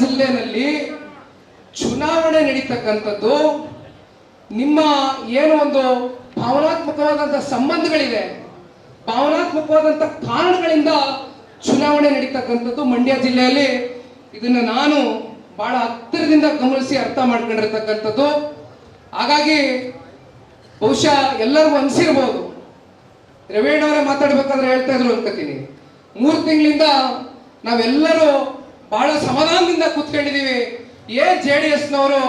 ಜಿಲ್ಲೆನಲ್ಲಿ ಚುನಾವಣೆ ನಡೀತಕ್ಕಂಥದ್ದು, ನಿಮ್ಮ ಏನು ಒಂದು ಭಾವನಾತ್ಮಕವಾದಂಥ ಸಂಬಂಧಗಳಿದೆ ಭಾವನಾತ್ಮಕವಾದಂಥ ಕಾರಣಗಳಿಂದ ಚುನಾವಣೆ ನಡೀತಕ್ಕಂಥದ್ದು ಮಂಡ್ಯ ಜಿಲ್ಲೆಯಲ್ಲಿ. ಇದನ್ನು ನಾನು ಬಹಳ ಹತ್ತಿರದಿಂದ ಗಮನಿಸಿ ಅರ್ಥ ಮಾಡ್ಕೊಂಡಿರ್ತಕ್ಕಂಥದ್ದು. ಹಾಗಾಗಿ ಬಹುಶಃ ಎಲ್ಲರಿಗೂ ಅನಿಸಿರ್ಬೋದು. ರವೇಣವರೇ ಮಾತಾಡ್ಬೇಕಾದ್ರೆ ಹೇಳ್ತಾ ಇದ್ರು ಅನ್ಕೋತೀನಿ. ಮೂರು ತಿಂಗಳಿಂದ ನಾವೆಲ್ಲರೂ ಬಹಳ ಸಮಾಧಾನದಿಂದ ಕೂತ್ಕೊಂಡಿದೀವಿ ಏನ್ ಜೆ ಡಿ ಎಸ್ನವರು,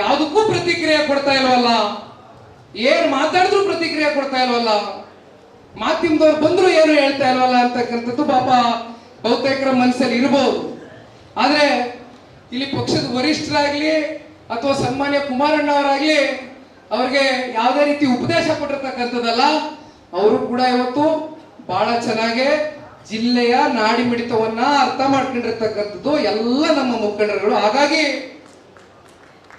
ಯಾವುದಕ್ಕೂ ಪ್ರತಿಕ್ರಿಯೆ ಕೊಡ್ತಾ ಇಲ್ವಲ್ಲ? ಏನ್ ಮಾತಾಡಿದ್ರು ಪ್ರತಿಕ್ರಿಯೆ ಕೊಡ್ತಾ ಇಲ್ವಲ್ಲ? ಮಾಧ್ಯಮದವ್ರು ಬಂದ್ರು ಏನು ಹೇಳ್ತಾ ಇಲ್ವಲ್ಲ ಅಂತಕ್ಕಂಥದ್ದು ಪಾಪ ಬಹುತೇಕರ ಮನಸ್ಸಲ್ಲಿ ಇರಬಹುದು ಆದ್ರೆ ಇಲ್ಲಿ ಪಕ್ಷದ ವರಿಷ್ಠರಾಗ್ಲಿ ಅಥವಾ ಸನ್ಮಾನ್ಯ ಕುಮಾರಣ್ಣ ಅವರಾಗ್ಲಿ ಅವ್ರಿಗೆ ಯಾವುದೇ ರೀತಿ ಉಪದೇಶ ಕೊಟ್ಟಿರ್ತಕ್ಕಂಥದ್ದಲ್ಲ, ಅವರು ಕೂಡ ಇವತ್ತು ಬಹಳ ಚೆನ್ನಾಗಿ ಜಿಲ್ಲೆಯ ನಾಡಿ ಮಿಡಿತವನ್ನ ಅರ್ಥ ಮಾಡ್ಕೊಂಡಿರ್ತಕ್ಕಂಥದ್ದು ಎಲ್ಲ ನಮ್ಮ ಮುಖಂಡರುಗಳು. ಹಾಗಾಗಿ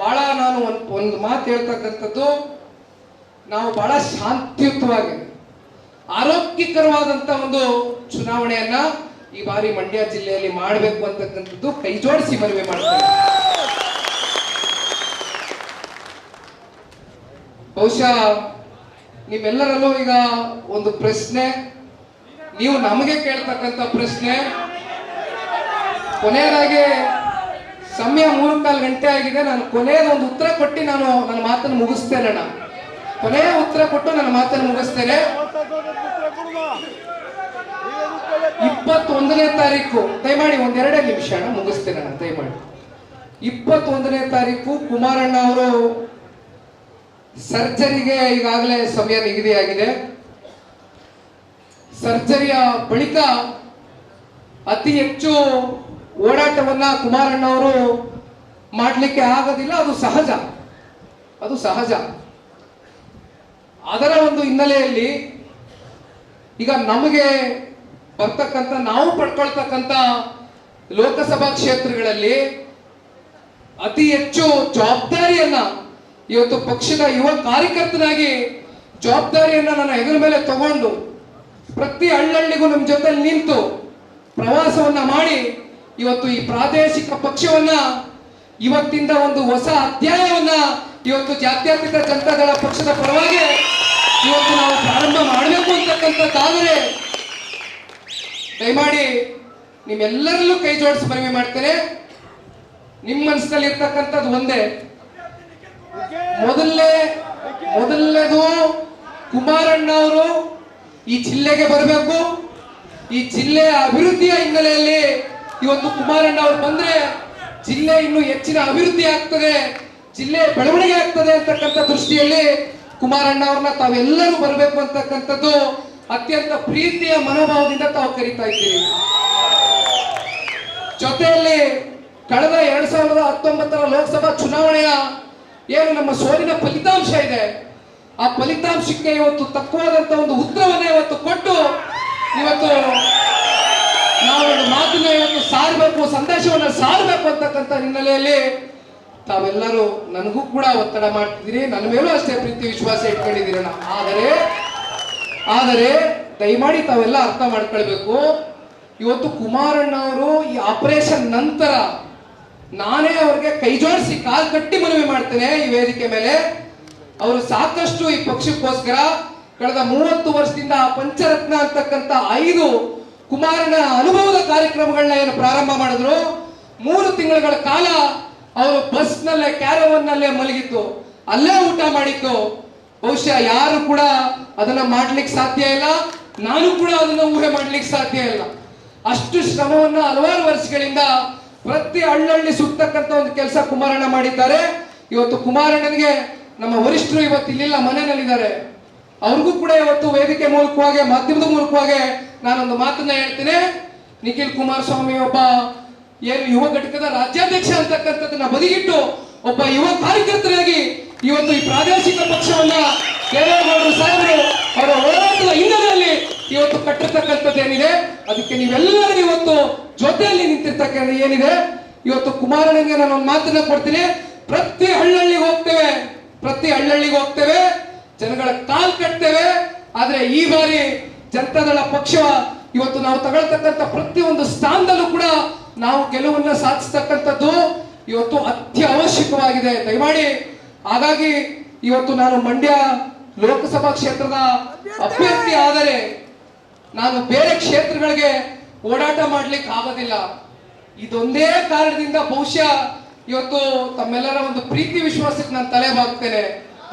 ಬಹಳ ನಾನು ಒಂದ್ ಒಂದು ಮಾತು ಹೇಳ್ತಕ್ಕಂಥದ್ದು, ನಾವು ಬಹಳ ಶಾಂತಿಯುತವಾಗಿ, ಆರೋಗ್ಯಕರವಾದಂತ ಒಂದು ಚುನಾವಣೆಯನ್ನ ಈ ಬಾರಿ ಮಂಡ್ಯ ಜಿಲ್ಲೆಯಲ್ಲಿ ಮಾಡಬೇಕು ಅಂತಕ್ಕಂಥದ್ದು ಕೈ ಜೋಡಿಸಿ ಮನವಿ ಮಾಡ್ತೇವೆ ಬಹುಶಃ ನಿಮ್ಮೆಲ್ಲರಲ್ಲೂ ಈಗ ಒಂದು ಪ್ರಶ್ನೆ ನೀವು ನಮಗೆ ಕೇಳ್ತಕ್ಕಂಥ ಪ್ರಶ್ನೆ. ಕೊನೆಯದಾಗಿ, ಸಮಯ ಮೂರು ನಾಲ್ಕು ಗಂಟೆ ಆಗಿದೆ. ನಾನು ಕೊನೆಯದ ಒಂದು ಉತ್ತರ ಕೊಟ್ಟು ನಾನು ನನ್ನ ಮಾತನ್ನು ಮುಗಿಸ್ತೇನೆ ಅಣ್ಣ. ಕೊನೆಯ ಉತ್ತರ ಕೊಟ್ಟು ನನ್ನ ಮಾತನ್ನು ಮುಗಿಸ್ತೇನೆ. ಇಪ್ಪತ್ತೊಂದನೇ ತಾರೀಕು, ದಯಮಾಡಿ ಒಂದೆರಡೇ ನಿಮಿಷ ಅಣ್ಣ, ಮುಗಿಸ್ತೇನೆ ಅಣ್ಣ, ದಯಮಾಡಿ. ಇಪ್ಪತ್ತೊಂದನೇ ತಾರೀಕು, ಕುಮಾರಣ್ಣ ಅವರು ಸರ್ಜರಿಗೆ ಈಗಾಗಲೇ ಸಮಯ ನಿಗದಿಯಾಗಿದೆ. ಸರ್ಜರಿಯ ಬಳಿಕ ಅತಿ ಹೆಚ್ಚು ಓಡಾಟವನ್ನ ಕುಮಾರಣ್ಣ ಅವರು ಮಾಡಲಿಕ್ಕೆ ಆಗೋದಿಲ್ಲ, ಅದು ಸಹಜ. ಅದು ಸಹಜ. ಅದರ ಒಂದು ಹಿನ್ನೆಲೆಯಲ್ಲಿ ಈಗ ನಮಗೆ ಬರ್ತಕ್ಕಂಥ, ನಾವು ಪಡ್ಕೊಳ್ತಕ್ಕಂಥ ಲೋಕಸಭಾ ಕ್ಷೇತ್ರಗಳಲ್ಲಿ ಅತಿ ಹೆಚ್ಚು ಜವಾಬ್ದಾರಿಯನ್ನ ಇವತ್ತು ಪಕ್ಷದ ಯುವ ಕಾರ್ಯಕರ್ತನಾಗಿ ಜವಾಬ್ದಾರಿಯನ್ನ ನನ್ನ ಹೆಗಲ ಮೇಲೆ ತಗೊಂಡು ಪ್ರತಿ ಹಳ್ಳಹಳ್ಳಿಗೂ ನಮ್ಮ ಜೊತೆ ನಿಂತು ಪ್ರವಾಸವನ್ನ ಮಾಡಿ ಇವತ್ತು ಈ ಪ್ರಾದೇಶಿಕ ಪಕ್ಷವನ್ನ, ಇವತ್ತಿಂದ ಒಂದು ಹೊಸ ಅಧ್ಯಾಯವನ್ನ ಇವತ್ತು ಜಾತ್ಯತೀತ ಜನತಾದಳ ಪಕ್ಷದ ಪರವಾಗಿ ಇವತ್ತು ನಾವು ಪ್ರಾರಂಭ ಮಾಡಬೇಕು ಅಂತಕ್ಕಂಥದ್ದಾದರೆ ದಯಮಾಡಿ ನಿಮ್ಮೆಲ್ಲರಲ್ಲೂ ಕೈ ಜೋಡಿಸಿ ಮನವಿ ಮಾಡ್ತೇನೆ. ನಿಮ್ಮ ಮನಸ್ಸಲ್ಲಿ ಇರ್ತಕ್ಕಂಥದ್ದು ಒಂದೇ. ಮೊದಲನೇ, ಮೊದಲನೇದು ಕುಮಾರಣ್ಣ ಅವರು ಈ ಜಿಲ್ಲೆಗೆ ಬರಬೇಕು. ಈ ಜಿಲ್ಲೆಯ ಅಭಿವೃದ್ಧಿಯ ಹಿನ್ನೆಲೆಯಲ್ಲಿ ಇವತ್ತು ಕುಮಾರಣ್ಣ ಅವರು ಬಂದ್ರೆ ಜಿಲ್ಲೆ ಇನ್ನು ಹೆಚ್ಚಿನ ಅಭಿವೃದ್ಧಿ ಆಗ್ತದೆ, ಜಿಲ್ಲೆ ಬೆಳವಣಿಗೆ ಆಗ್ತದೆ ಅಂತಕ್ಕಂಥ ದೃಷ್ಟಿಯಲ್ಲಿ ಕುಮಾರಣ್ಣ ಅವ್ರನ್ನ ತಾವೆಲ್ಲರೂ ಬರಬೇಕು ಅಂತಕ್ಕಂಥದ್ದು ಅತ್ಯಂತ ಪ್ರೀತಿಯ ಮನೋಭಾವದಿಂದ ತಾವು ಕರೀತಾ ಇದ್ದೀರಿ. ಜೊತೆಯಲ್ಲಿ ಕಳೆದ ಎರಡ್ ಸಾವಿರದ ಹತ್ತೊಂಬತ್ತರ ಲೋಕಸಭಾ ಚುನಾವಣೆಯ ಏನು ನಮ್ಮ ಸೋಲಿನ ಫಲಿತಾಂಶ ಇದೆ ಆ ಫಲಿತಾಂಶಕ್ಕೆ ಇವತ್ತು ತಕ್ಕವಾದಂತ ಒಂದು ಉತ್ತರವನ್ನ ಇವತ್ತು ಕೊಟ್ಟು ಇವತ್ತು ನಾವು ಒಂದು ಮಾತನ್ನ ಇವತ್ತು ಸಾರಬೇಕು, ಸಂದೇಶವನ್ನು ಸಾರಬೇಕು ಅಂತಕ್ಕಂಥ ಹಿನ್ನೆಲೆಯಲ್ಲಿ ತಾವೆಲ್ಲರೂ ನನಗೂ ಕೂಡ ಒತ್ತಡ ಮಾಡ್ತಿದ್ದೀರಿ. ನನ್ನ ಮೇಲೂ ಅಷ್ಟೇ ಪ್ರೀತಿ, ವಿಶ್ವಾಸ ಇಟ್ಕೊಂಡಿದ್ದೀರಣ್ಣ. ಆದರೆ ಆದರೆ ದಯಮಾಡಿ ತಾವೆಲ್ಲ ಅರ್ಥ ಮಾಡ್ಕೊಳ್ಬೇಕು. ಇವತ್ತು ಕುಮಾರಣ್ಣ ಅವರು ಈ ಆಪರೇಷನ್ ನಂತರ ನಾನೇ ಅವ್ರಿಗೆ ಕೈ ಜೋಡಿಸಿ ಕಾಲ್ ಕಟ್ಟಿ ಮನವಿ ಮಾಡ್ತೇನೆ ಈ ವೇದಿಕೆ ಮೇಲೆ. ಅವರು ಸಾಕಷ್ಟು ಈ ಪಕ್ಷಕ್ಕೋಸ್ಕರ ಕಳೆದ ಮೂವತ್ತು ವರ್ಷದಿಂದ ಪಂಚರತ್ನ ಅಂತಕ್ಕಂತ ಐದು ಕುಮಾರನ ಅನುಭವದ ಕಾರ್ಯಕ್ರಮಗಳನ್ನ ಏನು ಪ್ರಾರಂಭ ಮಾಡಿದ್ರು. ಮೂರು ತಿಂಗಳ ಕಾಲ ಅವರು ಬಸ್ನಲ್ಲೇ, ಕ್ಯಾರವನ್ನಲ್ಲೇ ಮಲಗಿತ್ತು ಅಲ್ಲೇ ಊಟ ಮಾಡಿತ್ತು ಬಹುಶಃ ಯಾರು ಕೂಡ ಅದನ್ನ ಮಾಡ್ಲಿಕ್ಕೆ ಸಾಧ್ಯ ಇಲ್ಲ, ನಾನು ಕೂಡ ಅದನ್ನ ಊಹೆ ಮಾಡ್ಲಿಕ್ಕೆ ಸಾಧ್ಯ ಇಲ್ಲ. ಅಷ್ಟು ಶ್ರಮವನ್ನ ಹಲವಾರು ವರ್ಷಗಳಿಂದ ಪ್ರತಿ ಹಳ್ಳಹಳ್ಳಿ ಸುತ್ತಕ್ಕಂತ ಒಂದು ಕೆಲಸ ಕುಮಾರಣ್ಣ ಮಾಡಿದ್ದಾರೆ. ಇವತ್ತು ಕುಮಾರಣ್ಣನಿಗೆ ನಮ್ಮ ವರಿಷ್ಠರು ಇವತ್ತು ಇಲ್ಲಿಲ್ಲ, ಮನೆಯಲ್ಲಿದ್ದಾರೆ. ಅವ್ರಿಗೂ ಕೂಡ ಇವತ್ತು ವೇದಿಕೆ ಮೂಲಕವಾಗಿ, ಮಾಧ್ಯಮದ ಮೂಲಕವಾಗಿ ನಾನೊಂದು ಮಾತನ್ನ ಹೇಳ್ತೇನೆ. ನಿಖಿಲ್ ಕುಮಾರಸ್ವಾಮಿ ಒಬ್ಬ ಏನು ಯುವ ಘಟಕದ ರಾಜ್ಯಾಧ್ಯಕ್ಷ ಅಂತಕ್ಕಂಥದ್ದನ್ನ ಬದಿಗಿಟ್ಟು ಒಬ್ಬ ಯುವ ಕಾರ್ಯಕರ್ತರಾಗಿ ಇವತ್ತು ಈ ಪ್ರಾದೇಶಿಕ ಪಕ್ಷವನ್ನ ದೇವೇಗೌಡರು ಸಾಹೇಬರು. ಅವರ ಹೋರಾಟದ ಹಿನ್ನೆಲೆಯಲ್ಲಿ ಇವತ್ತು ಕಟ್ಟಿರ್ತಕ್ಕಂಥದ್ದು ಏನಿದೆ ಅದಕ್ಕೆ ನೀವೆಲ್ಲರೂ ಇವತ್ತು ಜೊತೆಯಲ್ಲಿ ನಿಂತಿರ್ತಕ್ಕಂಥ ಏನಿದೆ, ಇವತ್ತು ಕುಮಾರನಿಗೆ ನಾನು ಒಂದು ಮಾತನ್ನ ಕೊಡ್ತೀನಿ. ಪ್ರತಿ ಹಳ್ಳಿಗೆ ಹೋಗ್ತೇವೆ. ಪ್ರತಿ ಹಳ್ಳಹಳ್ಳಿಗೆ ಹೋಗ್ತೇವೆ, ಜನಗಳ ಕಾಲ್ ಕಟ್ತೇವೆ. ಆದ್ರೆ ಈ ಬಾರಿ ಜನತಾದಳ ಪಕ್ಷ ಇವತ್ತು ನಾವು ತಗೊಳ್ತಕ್ಕಂಥ ಪ್ರತಿಯೊಂದು ಸ್ಥಾನದಲ್ಲೂ ಕೂಡ ನಾವು ಗೆಲುವನ್ನ ಸಾಧಿಸ್ತಕ್ಕಂಥದ್ದು ಇವತ್ತು ಅತ್ಯವಶ್ಯಕವಾಗಿದೆ. ದಯಮಾಡಿ ಹಾಗಾಗಿ ಇವತ್ತು ನಾನು ಮಂಡ್ಯ ಲೋಕಸಭಾ ಕ್ಷೇತ್ರದ ಅಭ್ಯರ್ಥಿ ಆದರೆ ನಾನು ಬೇರೆ ಕ್ಷೇತ್ರಗಳಿಗೆ ಓಡಾಟ ಮಾಡ್ಲಿಕ್ಕೆ ಆಗೋದಿಲ್ಲ ಇದೊಂದೇ ಕಾರಣದಿಂದ ಬಹುಶಃ ಇವತ್ತು ತಮ್ಮೆಲ್ಲರ ಒಂದು ಪ್ರೀತಿ ವಿಶ್ವಾಸಕ್ಕೆ ನಾನು ತಲೆ ಬಾಗ್ತೇನೆ.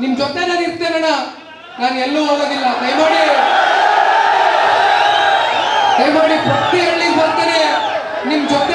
ನಿಮ್ ಜೊತೆ ನಾನು ಇರ್ತೇನಣ್ಣ ನಾನು ಎಲ್ಲೂ ಹೋಗೋದಿಲ್ಲ. ದಯಮಾಡಿ. ದಯಮಾಡಿ ಪ್ರತಿ ಹಳ್ಳಿಗೆ ಬರ್ತೇನೆ. ನಿಮ್ ಜೊತೆನಲ್ಲಿ